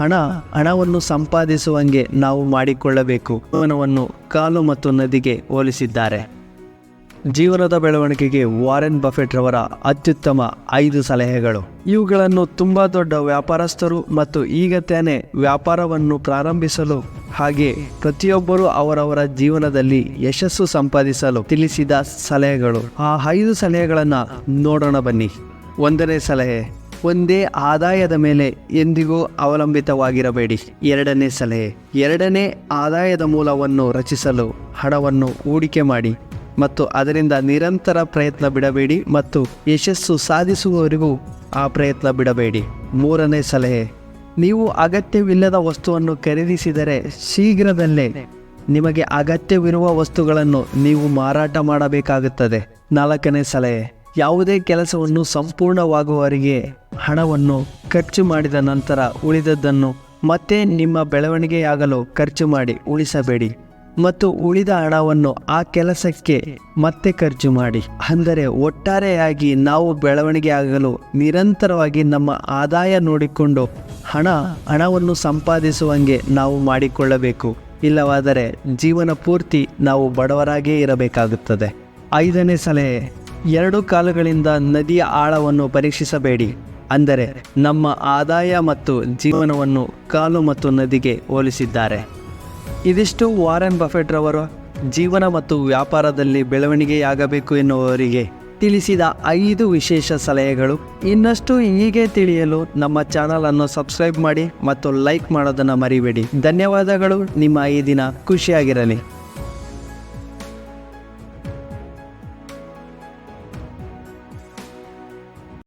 ಹಣ, ಹಣವನ್ನು ಸಂಪಾದಿಸುವಂಗೆ ನಾವು ಮಾಡಿಕೊಳ್ಳಬೇಕು. ಜೀವನವನ್ನು ಕಾಲು ಮತ್ತು ನದಿಗೆ ಹೋಲಿಸಿದ್ದಾರೆ. ಜೀವನದ ಬೆಳವಣಿಗೆಗೆ ವಾರೆನ್ ಬಫೆಟ್ ರವರ ಅತ್ಯುತ್ತಮ ಐದು ಸಲಹೆಗಳು. ಇವುಗಳನ್ನು ತುಂಬಾ ದೊಡ್ಡ ವ್ಯಾಪಾರಸ್ಥರು ಮತ್ತು ಈಗ ತಾನೇ ವ್ಯಾಪಾರವನ್ನು ಪ್ರಾರಂಭಿಸಲು ಹಾಗೆ ಪ್ರತಿಯೊಬ್ಬರು ಅವರವರ ಜೀವನದಲ್ಲಿ ಯಶಸ್ಸು ಸಂಪಾದಿಸಲು ತಿಳಿಸಿದ ಸಲಹೆಗಳು. ಆ ಐದು ಸಲಹೆಗಳನ್ನು ನೋಡೋಣ ಬನ್ನಿ. ಒಂದನೇ ಸಲಹೆ ಒಂದೇ ಆದಾಯದ ಮೇಲೆ ಎಂದಿಗೂ ಅವಲಂಬಿತವಾಗಿರಬೇಡಿ. ಎರಡನೇ ಸಲಹೆ. ಎರಡನೇ ಆದಾಯದ ಮೂಲವನ್ನು ರಚಿಸಲು ಹಣವನ್ನು ಹೂಡಿಕೆ ಮಾಡಿ ಮತ್ತು ಅದರಿಂದ ನಿರಂತರ ಪ್ರಯತ್ನ ಬಿಡಬೇಡಿ ಮತ್ತು ಯಶಸ್ಸು ಸಾಧಿಸುವವರೆಗೂ ಆ ಪ್ರಯತ್ನ ಬಿಡಬೇಡಿ. ಮೂರನೇ ಸಲಹೆ. ನೀವು ಅಗತ್ಯವಿಲ್ಲದ ವಸ್ತುವನ್ನು ಖರೀದಿಸಿದರೆ ಶೀಘ್ರದಲ್ಲೇ ನಿಮಗೆ ಅಗತ್ಯವಿರುವ ವಸ್ತುಗಳನ್ನು ನೀವು ಮಾರಾಟ ಮಾಡಬೇಕಾಗುತ್ತದೆ. ನಾಲ್ಕನೇ ಸಲಹೆ. ಯಾವುದೇ ಕೆಲಸವನ್ನು ಸಂಪೂರ್ಣವಾಗುವವರೆಗೆ ಹಣವನ್ನು ಖರ್ಚು ಮಾಡಿದ ನಂತರ ಉಳಿದದ್ದನ್ನು ಮತ್ತೆ ನಿಮ್ಮ ಬೆಳವಣಿಗೆಯಾಗಲು ಖರ್ಚು ಮಾಡಿ ಉಳಿಸಬೇಡಿ ಮತ್ತು ಉಳಿದ ಹಣವನ್ನು ಆ ಕೆಲಸಕ್ಕೆ ಮತ್ತೆ ಖರ್ಚು ಮಾಡಿ. ಅಂದರೆ ಒಟ್ಟಾರೆಯಾಗಿ ನಾವು ಬೆಳವಣಿಗೆ ಆಗಲು ನಿರಂತರವಾಗಿ ನಮ್ಮ ಆದಾಯ ನೋಡಿಕೊಂಡು ಹಣ, ಹಣವನ್ನು ಸಂಪಾದಿಸುವಂಗೆ ನಾವು ಮಾಡಿಕೊಳ್ಳಬೇಕು. ಇಲ್ಲವಾದರೆ ಜೀವನ ಪೂರ್ತಿ ನಾವು ಬಡವರಾಗೇ ಇರಬೇಕಾಗುತ್ತದೆ. ಐದನೇ ಸಲಹೆ, ಎರಡು ಕಾಲುಗಳಿಂದ ನದಿಯ ಆಳವನ್ನು ಪರೀಕ್ಷಿಸಬೇಡಿ. ಅಂದರೆ ನಮ್ಮ ಆದಾಯ ಮತ್ತು ಜೀವನವನ್ನು ಕಾಲು ಮತ್ತು ನದಿಗೆ ಹೋಲಿಸಿದ್ದಾರೆ. ಇದಿಷ್ಟು ವಾರೆನ್ ಬಫೆಟ್ ರವರು ಜೀವನ ಮತ್ತು ವ್ಯಾಪಾರದಲ್ಲಿ ಬೆಳವಣಿಗೆಯಾಗಬೇಕು ಎನ್ನುವವರಿಗೆ ತಿಳಿಸಿದ ಐದು ವಿಶೇಷ ಸಲಹೆಗಳು. ಇನ್ನಷ್ಟು ಹೀಗೆ ತಿಳಿಯಲು ನಮ್ಮ ಚಾನಲನ್ನು ಸಬ್ಸ್ಕ್ರೈಬ್ ಮಾಡಿ ಮತ್ತು ಲೈಕ್ ಮಾಡೋದನ್ನು ಮರಿಬೇಡಿ. ಧನ್ಯವಾದಗಳು. ನಿಮ್ಮ ಈ ದಿನ ಖುಷಿಯಾಗಿರಲಿ.